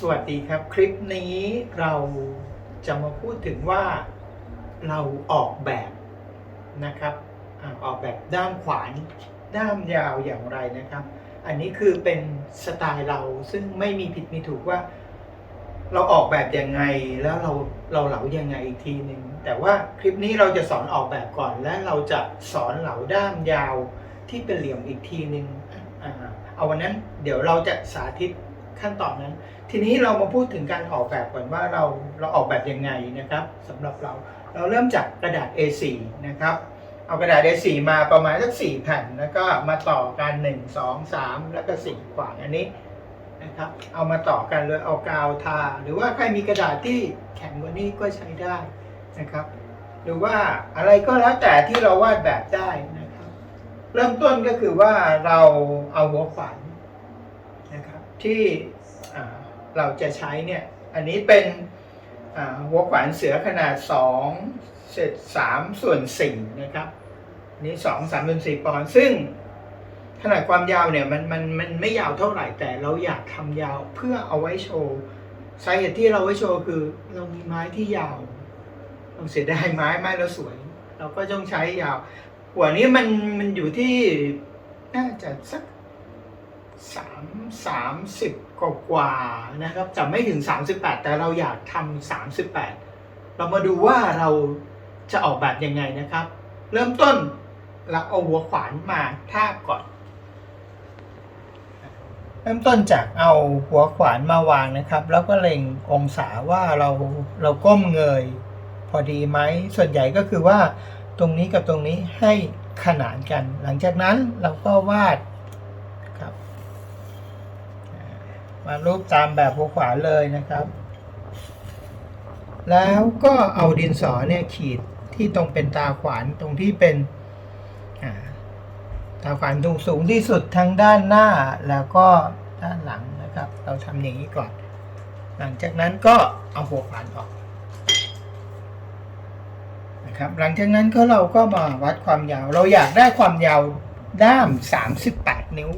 สวัสดีครับ คลิปนี้เราจะมาพูดถึงว่าเราออกแบบนะครับออกแบบด้ามขวานด้ามยาวอย่างไรนะครับ อันนี้คือเป็นสไตล์เราซึ่งไม่มีผิดมีถูกว่า เราออกแบบยังไงแล้วเราเราเหลายังไงอีกทีหนึ่งแต่ว่าคลิปนี้เราจะสอนออกแบบก่อน และเราจะสอนเหลาด้ามยาวที่เป็นเหลี่ยมอีกทีหนึ่งอ่าเอาวันนั้นเดี๋ยวเราจะสาธิต ขั้นตอนนั้น ทีนี้เรามาพูดถึงการออกแบบก่อนว่าเราเราออกแบบยังไงนะครับสำหรับเราเราเริ่มจากกระดาษ A4 นะครับ เอากระดาษ A4 มาประมาณสัก4แผ่นแล้วก็มาต่อกัน1 2 3แล้วก็4ขวางอันนี้นะครับ เอามาต่อกันเลยเอากาวทา หรือว่าใครมีกระดาษที่แข็งกว่านี้ก็ใช้ได้นะครับ หรือว่าอะไรก็แล้วแต่ที่เราวาดแบบได้นะครับ เริ่มต้นก็คือว่าเราเอาหัวขวานนะครับ ที่เราจะใช้เนี่ย อันนี้เป็นหัวขวานเสือขนาด 2 เศษ3ส่วน4นะครับอันนี้2 3เป็น4ปอนด์ซึ่งขนาดความยาวเนี่ยมันมันมันไม่ยาวเท่าไหร่แต่เราอยากทำยาวเพื่อเอาไว้โชว์สาเหตุที่เราไว้โชว์คือ เรามีไม้ที่ยาวเราเสียดายไม้ไม้เราสวย เราก็ต้องใช้ยาว หัวนี้มันมันอยู่ที่น่าจะสัก สามสามสิบกว่ากว่านะครับจะไม่ถึงสามสิบแปดแต่เราอยากทำสามสิบแปดเรามาดูว่าเราจะออกแบบยังไงนะครับ เริ่มต้นเราเอาหัวขวานมาทาบก่อน เริ่มต้นจากเอาหัวขวานมาวางนะครับ แล้วก็เล็งองศาว่าเราเราก้มเงย พอดีไหมส่วนใหญ่ก็คือว่าตรงนี้กับตรงนี้ให้ขนานกัน หลังจากนั้นเราก็วาดครับอ่า มารูปตามแบบหัวขวาเลยนะครับ แล้วก็เอาดินสอเนี่ยขีดที่ตรงเป็นตาขวานตรงที่เป็นตาขวานตรงสูงที่สุดทั้งด้านหน้าแล้วก็ด้านหลังนะครับ เราทำอย่างนี้ก่อน หลังจากนั้นก็เอาหัวขวานออกนะครับหลังจากนั้นก็เราก็มาวัดความยาว เราอยากได้ความยาวด้าม 38 นิ้ว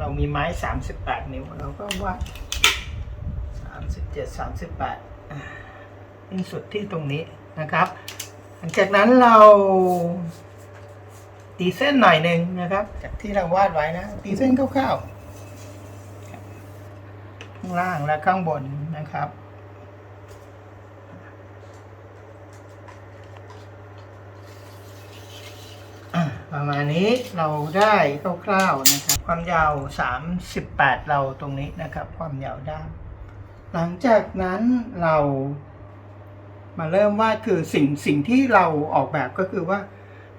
เรามีไม้38นิ้วเราก็วาด37 38อ่าที่สุดที่ตรงนี้นะครับ หลังจากนั้นเราตีเส้นหน่อยหนึ่งนะครับ จากที่เราวาดไว้นะ ตีเส้นคร่าวๆข้างล่างและข้างบนนะครับ ประมาณนี้เราได้คร่าวๆนะครับ ความยาว 38 เราตรงนี้นะครับ ความยาวด้ามหลังจากนั้นเรามาเริ่มวาดคือสิ่งสิ่งที่เราออกแบบก็คือว่า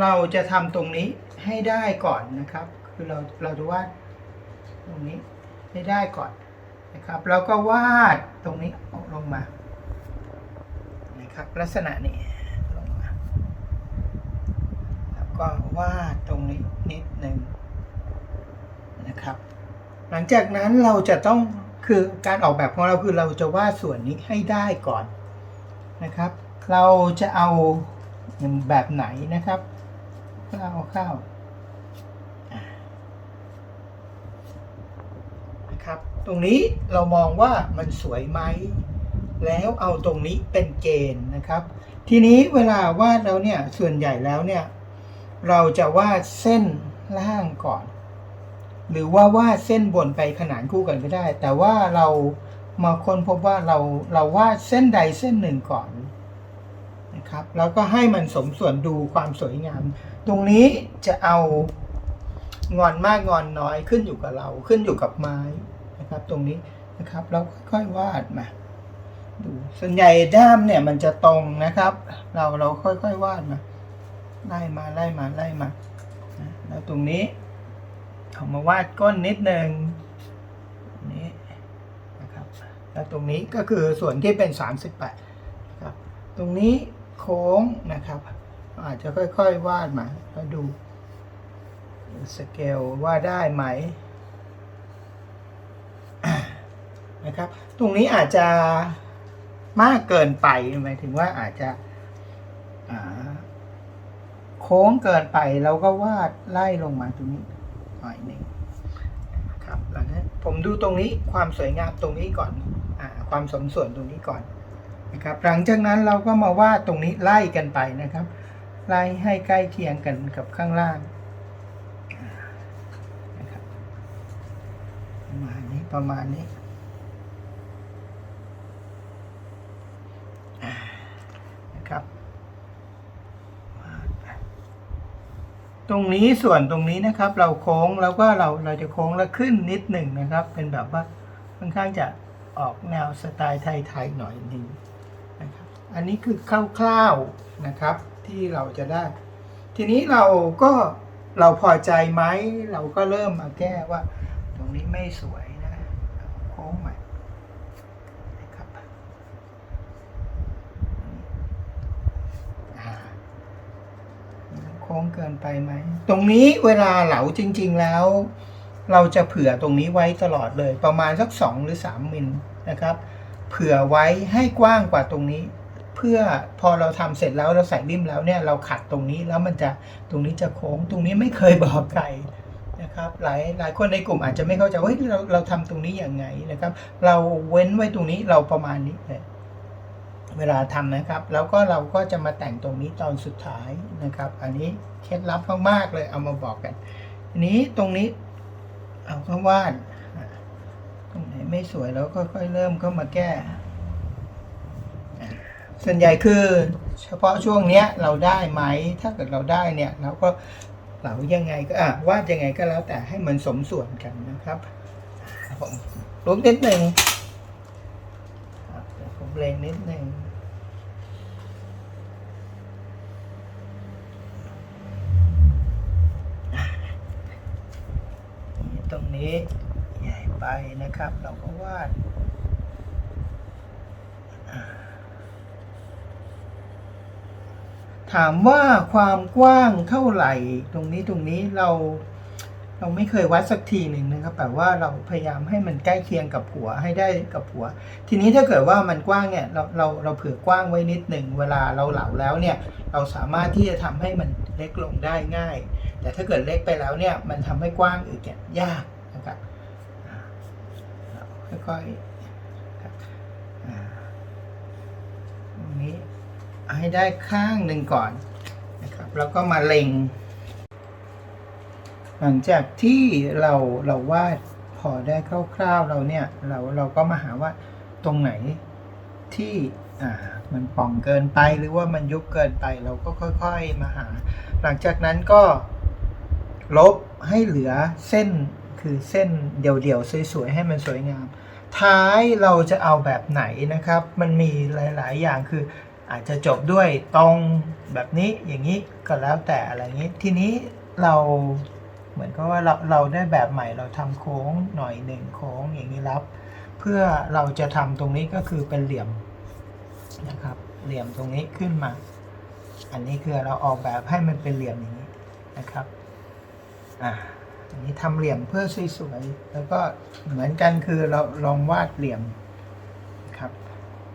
เราจะทำตรงนี้ให้ได้ก่อนนะครับ คือเราเราจะวาดตรงนี้ให้ได้ก่อนนะครับ แล้วก็วาดตรงนี้ลงมานะครับลักษณะนี้ลงมา แล้ว ก็วาดตรงนี้นิดหนึ่งนะครับ หลังจากนั้นเราจะต้องคือการออกแบบของเราคือเราจะวาดส่วนนี้ให้ได้ก่อนนะครับ เราจะเอาแบบไหนนะครับข้าวข้าวนะครับ ตรงนี้เรามองว่ามันสวยไหม แล้วเอาตรงนี้เป็นเกณฑ์นะครับ ทีนี้เวลาวาดแล้วเนี่ยส่วนใหญ่แล้วเนี่ย เราจะวาดเส้นล่างก่อน หรือว่าวาดเส้นบนไปขนานคู่กันก็ได้ แต่ว่าเรามาค้นพบว่าเราเราวาดเส้นใดเส้นหนึ่งก่อนนะครับแล้วก็ให้มันสมส่วนดูความสวยงาม ตรงนี้จะเอางอนมากงอนน้อยขึ้นอยู่กับเราขึ้นอยู่กับไม้นะครับ ตรงนี้นะครับเราค่อยๆวาดมาดูส่วนใหญ่ด้ามเนี่ยมันจะตรงนะครับ เราเราค่อยๆวาดมา ไล่มาไล่มาไล่มานะแล้วตรงนี้เอามาวาดก้นนิดนึงนี้นะครับแล้วตรงนี้ก็คือส่วนที่เป็น 38นะครับตรงนี้โค้งนะครับ อาจจะค่อยๆวาดมาแล้วดูดูสเกลว่าได้ไหมนะครับ ตรงนี้อาจจะมากเกินไปหมายถึงว่าอาจจะอ่า โค้งเกินไปเราก็วาดไล่ลงมาตรงนี้หน่อยหนึ่งนะครับแล้วก็ผมดูตรงนี้ความสวยงามตรงนี้ก่อนอ่าความสมส่วนตรงนี้ก่อนนะครับหลังจากนั้นเราก็มาวาดตรงนี้ไล่กันไปนะครับ ไล่ให้ใกล้เคียงกันกับข้างล่างนะครับประมาณนี้ประมาณนี้อ่านะครับวาดไป ตรงนี้ส่วนตรงนี้นะครับ เราโค้งแล้วก็เราเราจะโค้งแล้วขึ้นนิดหนึ่งนะครับ เป็นแบบว่าค่อนข้างจะออกแนวสไตล์ไทยๆหน่อยนึงนะครับอันนี้คือคร่าวๆนะครับที่เราจะได้ ทีนี้เราก็เราพอใจไหมเราก็เริ่มมาแก้ว่า ตรงนี้ไม่สวยนะโค้งใหม่นะครับอ่าโค้งเกินไปไหม ตรงนี้เวลาเหลาจริง ๆแล้ว เราจะเผื่อตรงนี้ไว้ตลอดเลย ประมาณสัก 2 หรือ 3 มิลนะครับ เผื่อไว้ให้กว้างกว่าตรงนี้ เพื่อพอเราทำเสร็จแล้วเราใส่ริมแล้วเนี่ยเราขัดตรงนี้แล้วมันจะตรงนี้จะโค้ง ตรงนี้ไม่เคยบอกใครนะครับหลายหลายคนในกลุ่มอาจจะไม่เข้าใจว่าเฮ้ยเราเราทำตรงนี้อย่างไงนะครับ เราเว้นไว้ตรงนี้เราประมาณนี้เลย เวลาทำนะครับ แล้วก็เราก็จะมาแต่งตรงนี้ตอนสุดท้ายนะครับ อันนี้เคล็ดลับมากๆเลยเอามาบอกกันนี้ตรงนี้เอาก็วาดตรงไหนไม่สวยแล้วก็ค่อยเริ่มก็มาแก้ ส่วนใหญ่คือ เฉพาะช่วงเนี้ยเราได้ไหมถ้าเกิดเราได้เนี่ยเราก็เหลายังไงก็อะวาดยังไงก็แล้วแต่ให้มันสมส่วนกันนะครับผมลุกนิดหนึ่งผมเลงนิดหนึ่ง ตรงนี้ ใหญ่ไปนะครับ เราก็วาดถามว่าความกว้างเท่าไหร่ ตรงนี้ตรงนี้เราเราไม่เคยวัดสักทีหนึ่งนะครับแต่ว่าเราพยายามให้มันใกล้เคียงกับหัวให้ได้กับหัว ทีนี้ถ้าเกิดว่ามันกว้างเนี่ยเราเราเราเผื่อกว้างไว้นิดหนึ่งเวลาเราเหลาแล้วเนี่ย เราสามารถที่จะทำให้มันเล็กลงได้ง่าย แต่ถ้าเกิดเล็กไปแล้วเนี่ยมันทำให้กว้างอีกเนี่ยยากนะครับอ่าเราค่อยๆครับอ่าตรงนี้ให้ได้ข้างหนึ่งก่อนนะครับแล้วก็มาเล็ง หลังจากที่เราเราวาดพอได้คร่าวๆเราเนี่ยเราเราก็มาหาว่าตรงไหนที่อ่ามันป่องเกินไปหรือว่ามันยุบเกินไปเราก็ค่อย ๆ มาหา หลังจากนั้นก็ ลบให้เหลือเส้นคือเส้นเดี่ยวๆสวยๆให้มันสวยงาม ท้ายเราจะเอาแบบไหนนะครับ มันมีหลาย ๆ อย่างคืออาจจะจบด้วยตรงแบบนี้อย่างนี้ก็แล้วแต่อะไรอย่างนี้ ทีนี้เราเหมือนกับว่าเราเราได้แบบใหม่เราทำโค้งหน่อยหนึ่งโค้งอย่างนี้รับ เพื่อเราจะทำตรงนี้ก็คือเป็นเหลี่ยมนะครับ เหลี่ยมตรงนี้ขึ้นมา อันนี้คือเราออกแบบให้มันเป็นเหลี่ยมอย่างนี้นะครับ อ่าอันนี้ทำเหลี่ยมเพื่อสวยๆแล้วก็เหมือนกันคือเราลองวาดเหลี่ยมนะครับ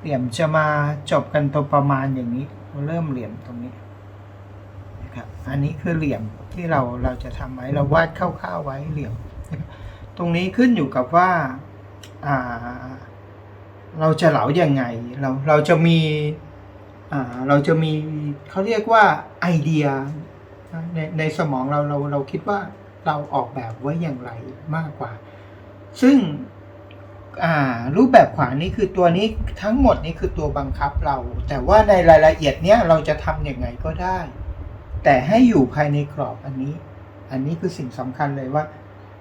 เหลี่ยมจะมาจบกันตัวประมาณอย่างนี้เราเริ่มเหลี่ยมตรงนี้นะครับอันนี้คือเหลี่ยมที่เราเราจะทำไว้เราวาดคร่าวๆไว้เหลี่ยม ตรงนี้ขึ้นอยู่กับว่าอ่าเราจะเหลายังไง เราเราจะมีอ่าเราจะมีเขาเรียกว่าไอเดีย ในในสมองเราเราเราคิดว่าเราออกแบบไว้อย่างไรมากกว่า ซึ่งรูปแบบขวานี้คือตัวนี้ทั้งหมดนี้คือตัวบังคับเรา แต่ว่าในรายละเอียดเนี้ยเราจะทำอยังไงก็ได้ แต่ให้อยู่ภายในกรอบอันนี้ อันนี้คือสิ่งสำคัญเลยว่า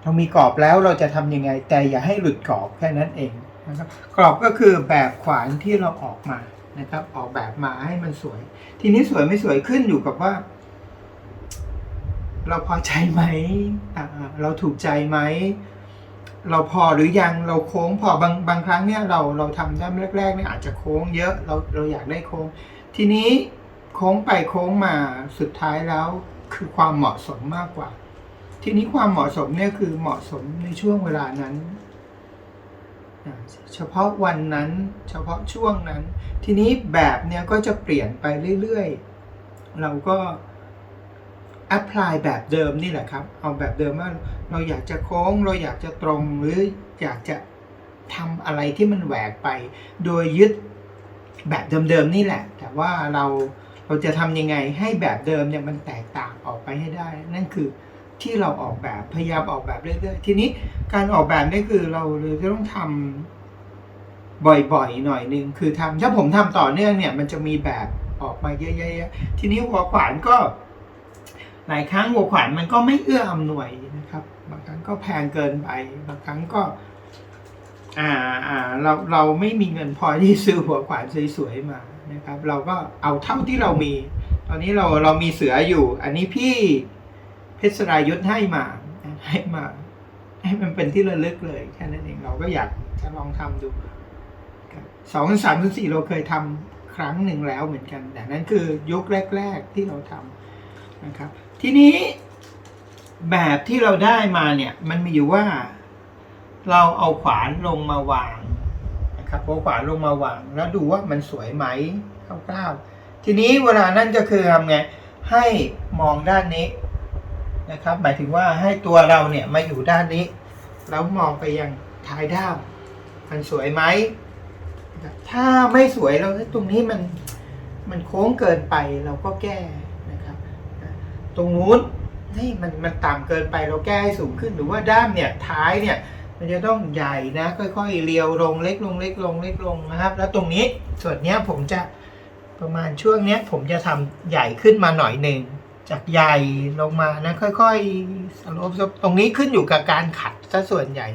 เรามีกรอบแล้วเราจะทำยังไง แต่อย่าให้หลุดกรอบแค่นั้นเองนะครับกรอบก็คือแบบขวานที่เราออกมานะครับ ออกแบบมาให้มันสวย ทีนี้สวยไม่สวยขึ้นอยู่กับว่า เราพอใจไหม เราถูกใจไหม เราพอหรือยัง เราโค้งพอบางบางครั้งเนี่ยเราเราทำด้านแรกๆเนี่ยอาจจะโค้งเยอะเราเราอยากได้โค้ง ทีนี้โค้งไปโค้งมาสุดท้ายแล้วคือความเหมาะสมมากกว่า ทีนี้ความเหมาะสมเนี่ยคือเหมาะสมในช่วงเวลานั้น เฉพาะวันนั้น เฉพาะช่วงนั้น ทีนี้แบบเนี่ยก็จะเปลี่ยนไปเรื่อยๆ เราก็ แอพพลายแบบเดิมนี่แหละครับ เอาแบบเดิมว่าเราอยากจะโค้ง เราอยากจะตรงหรืออยากจะทำอะไรที่มันแหวกไป โดยยึดแบบเดิมๆนี่แหละ แต่ว่าเราเราจะทำยังไงให้แบบเดิมเนี่ยมันแตกต่างออกไปให้ได้ นั่นคือที่เราออกแบบพยายามออกแบบเรื่อยๆทีนี้การออกแบบนี่คือเราเลยจะต้องทำบ่อยๆหน่อยนึงคือทำถ้าผมทำต่อเนื่องเนี่ยมันจะมีแบบออกมาเยอะๆทีนี้หัวขวานก็ หลายครั้งหัวขวานมันก็ไม่เอื้ออำนวยนะครับ บางครั้งก็แพงเกินไป บางครั้งก็ อ่าอ่าเราเราไม่มีเงินพอที่ซื้อหัวขวานสวยๆมานะครับ เราก็เอาเท่าที่เรามี ตอนนี้เราเรามีเสืออยู่ อันนี้พี่เพชรรายุทธให้มาให้มา ให้มันเป็นที่ระลึกเลยแค่นั้นเองเราก็อยากจะลองทำดูสองสามสี่เราเคยทำครั้งหนึ่งแล้วเหมือนกัน แต่นั้นคือยุคแรก ๆที่เราทำนะครับ ทีนี้แบบที่เราได้มาเนี่ยมันมีอยู่ว่า เราเอาขวานลงมาวางนะครับเอาขวานลงมาวาง แล้วดูว่ามันสวยไหมคร่าวๆทีนี้เวลานั่นก็คือทำไงให้มองด้านนี้นะครับ หมายถึงว่าให้ตัวเราเนี่ยมาอยู่ด้านนี้ แล้วมองไปยังท้ายด้ามมันสวยไหมถ้าไม่สวยเราตรงนี้มันมันโค้งเกินไปเราก็แก้ ตรงนู้นนี่มันมันต่ำเกินไปเราแก้ให้สูงขึ้นหรือว่าด้ามเนี่ยท้ายเนี่ยมันจะต้องใหญ่นะ ค่อยๆเรียวลงเล็กลงเล็กลงเล็กลงนะครับ แล้วตรงนี้ส่วนเนี้ยผมจะประมาณช่วงเนี้ยผมจะทำใหญ่ขึ้นมาหน่อยหนึ่งจากใหญ่ลงมานะค่อยๆสลปตรงนี้ขึ้นอยู่กับการขัดซะส่วนใหญ่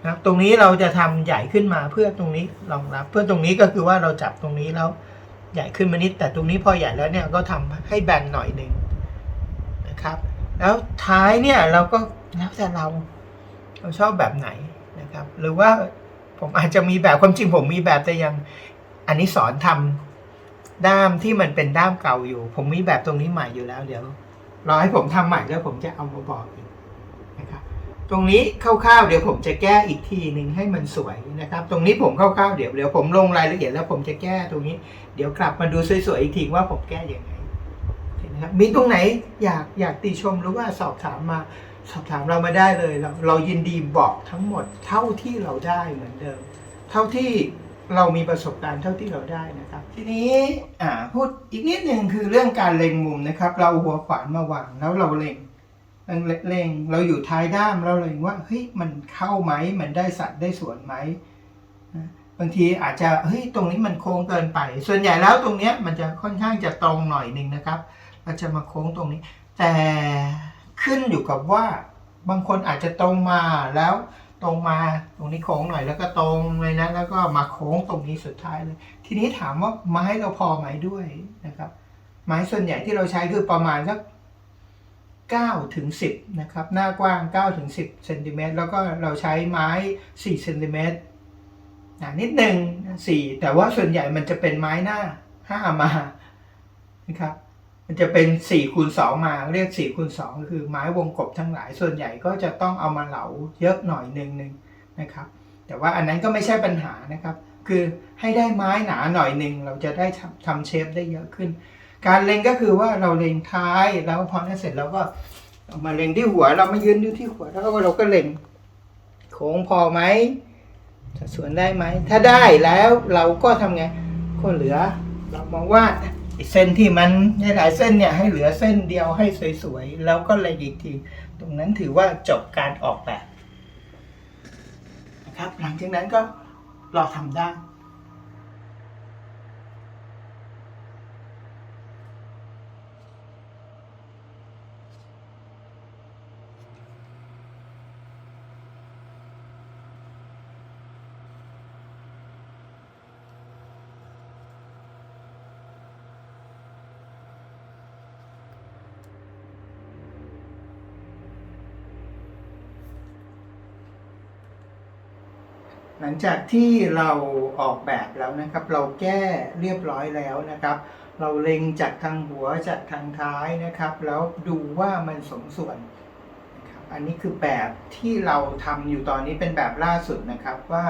นะครับตรงนี้เราจะทำใหญ่ขึ้นมาเพื่อตรงนี้รองรับ เพื่อตรงนี้ก็คือว่าเราจับตรงนี้แล้วใหญ่ขึ้นมานิดแต่ตรงนี้พอใหญ่แล้วเนี่ยก็ทำให้แบนหน่อยหนึ่ง นะครับ แล้วท้ายเนี่ยเราก็แล้วแต่เราเราชอบแบบไหนนะครับ หรือว่าผมอาจจะมีแบบความจริงผมมีแบบแต่ยังอันนี้สอนทำด้ามที่มันเป็นด้ามเก่าอยู่ ผมมีแบบตรงนี้ใหม่อยู่แล้ว เดี๋ยวรอให้ผมทำใหม่แล้วผมจะเอามาบอกอีกนะครับตรงนี้คร่าวๆเดี๋ยวผมจะแก้อีกทีหนึ่งให้มันสวยนะครับ ตรงนี้ผมคร่าวๆเดี๋ยวเดี๋ยวผมลงรายละเอียดแล้วผมจะแก้ตรงนี้ เดี๋ยวกลับมาดูสวยๆอีกทีว่าผมแก้ยังไง นะครับมีตรงไหนอยากอยากติชมหรือว่าสอบถามมาสอบถามเรามาได้เลยเราเรายินดีบอกทั้งหมดเท่าที่เราได้เหมือนเดิม เท่าที่เรามีประสบการณ์เท่าที่เราได้นะครับ ทีนี้อ่าพูดอีกนิดหนึ่งคือเรื่องการเล็งมุมนะครับ เราหัวขวานมาวางแล้วเราเล็งเล็งเราอยู่ท้ายด้ามเราเล็งว่าเฮ้ยมันเข้าไหมมันได้สัดได้ส่วนไหมบางทีอาจจะเฮ้ยตรงนี้มันโค้งเกินไป ส่วนใหญ่แล้วตรงเนี้ยมันจะค่อนข้างจะตรงหน่อยหนึ่งนะครับ เราจะมาโค้งตรงนี้ แต่ขึ้นอยู่กับว่าบางคนอาจจะตรงมาแล้วตรงมาตรงนี้โค้งหน่อยแล้วก็ตรงเลยนะแล้วก็มาโค้งตรงนี้สุดท้ายเลย ทีนี้ถามว่าไม้เราพอไหมด้วยนะครับ ไม้ส่วนใหญ่ที่เราใช้คือประมาณสัก9ถึง10นะครับหน้ากว้าง9ถึง10เซนติเมตรแล้วก็เราใช้ไม้4เซนติเมตรนะนิดหนึ่ง4แต่ว่าส่วนใหญ่มันจะเป็นไม้หน้า 5 มานะครับ มันจะเป็น4คูณ2มาเรียก4คูณ2ก็คือไม้วงกบทั้งหลายส่วนใหญ่ก็จะต้องเอามาเหลาเยอะหน่อยหนึ่งหนึ่งนะครับ แต่ว่าอันนั้นก็ไม่ใช่ปัญหานะครับ คือให้ได้ไม้หนาหน่อยหนึ่งเราจะได้ทำทำเชฟได้เยอะขึ้น การเล็งก็คือว่าเราเล็งท้ายแล้วพอนั้นเสร็จเราก็เอามาเล็งที่หัวเรามายืนดูที่หัวแล้วก็เราก็เล็งโค้งพอไหมสัดส่วนได้ไหม ถ้าได้แล้วเราก็ทำไงก็เหลือเรามองว่า เส้นที่มันหลายเส้นเนี่ยให้เหลือเส้นเดียวให้สวยๆ แล้วก็เลยอีกที ตรงนั้นถือว่าจบการออกแบบนะครับ หลังจากนั้นก็รอทำได้ หลังจากที่เราออกแบบแล้วนะครับ เราแก้เรียบร้อยแล้วนะครับ เราเล็งจากทางหัวจากทางท้ายนะครับ แล้วดูว่ามันสมส่วนนะครับอันนี้คือแบบที่เราทำอยู่ตอนนี้เป็นแบบล่าสุดนะครับว่า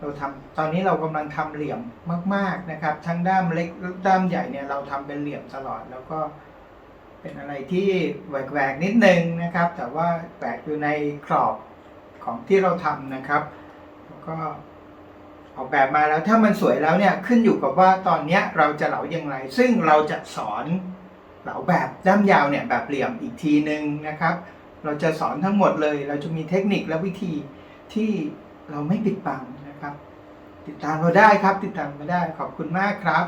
เราทำตอนนี้เรากำลังทำเหลี่ยมมาก ๆนะครับ ทั้งด้ามเล็กด้ามใหญ่เนี่ยเราทำเป็นเหลี่ยมตลอดแล้วก็เป็นอะไรที่แหวกๆนิดนึงนะครับ แต่ว่าแหวกอยู่ในกรอบของที่เราทำนะครับ ก็ออกแบบมาแล้วถ้ามันสวยแล้วเนี่ยขึ้นอยู่กับว่าตอนเนี้ยเราจะเหลาอย่างไร ซึ่งเราจะสอนเหลาแบบด้ามยาวเนี่ยแบบเหลี่ยมอีกทีหนึ่งนะครับ เราจะสอนทั้งหมดเลย เราจะมีเทคนิคและวิธีที่เราไม่ปิดบังนะครับ ติดตามเราได้ครับ ติดตามมาได้ขอบคุณมากครับ